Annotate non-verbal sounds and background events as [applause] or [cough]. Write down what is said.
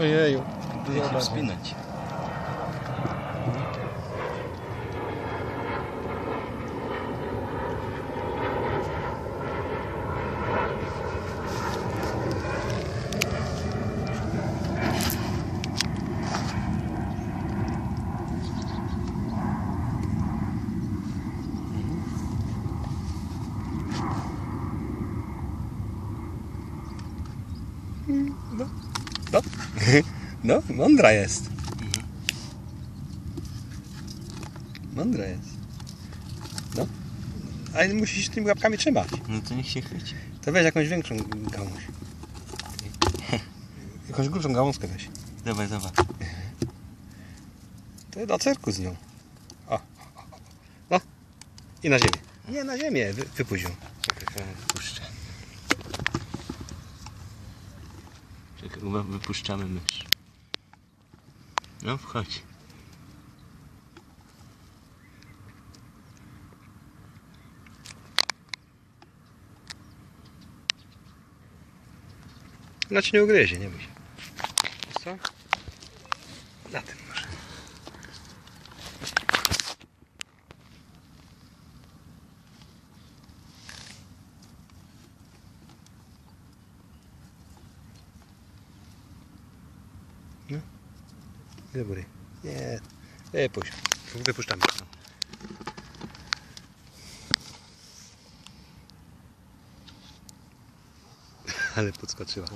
Ojej. Jak się wspinać. Mm, да. No. no mądra jest. Mądra jest. No. Ale musisz tymi łapkami trzymać. No to niech się chwyci. To weź jakąś większą gałąź. [laughs] Jakąś grubszą gałązkę weź. Dawaj, dawaj. To do cyrku z nią. O. No. I na ziemię. Nie, na ziemię. Wy, wypuść ją. Czekaj, wypuszczę. Czekaj, wypuszczamy mysz. No, wchodź. Ona cię nie ugryzie, nie. Wiesz co? Na tym No. Do góry. Nie. Wypuść. Wypuszczamy. Ale podskoczyła.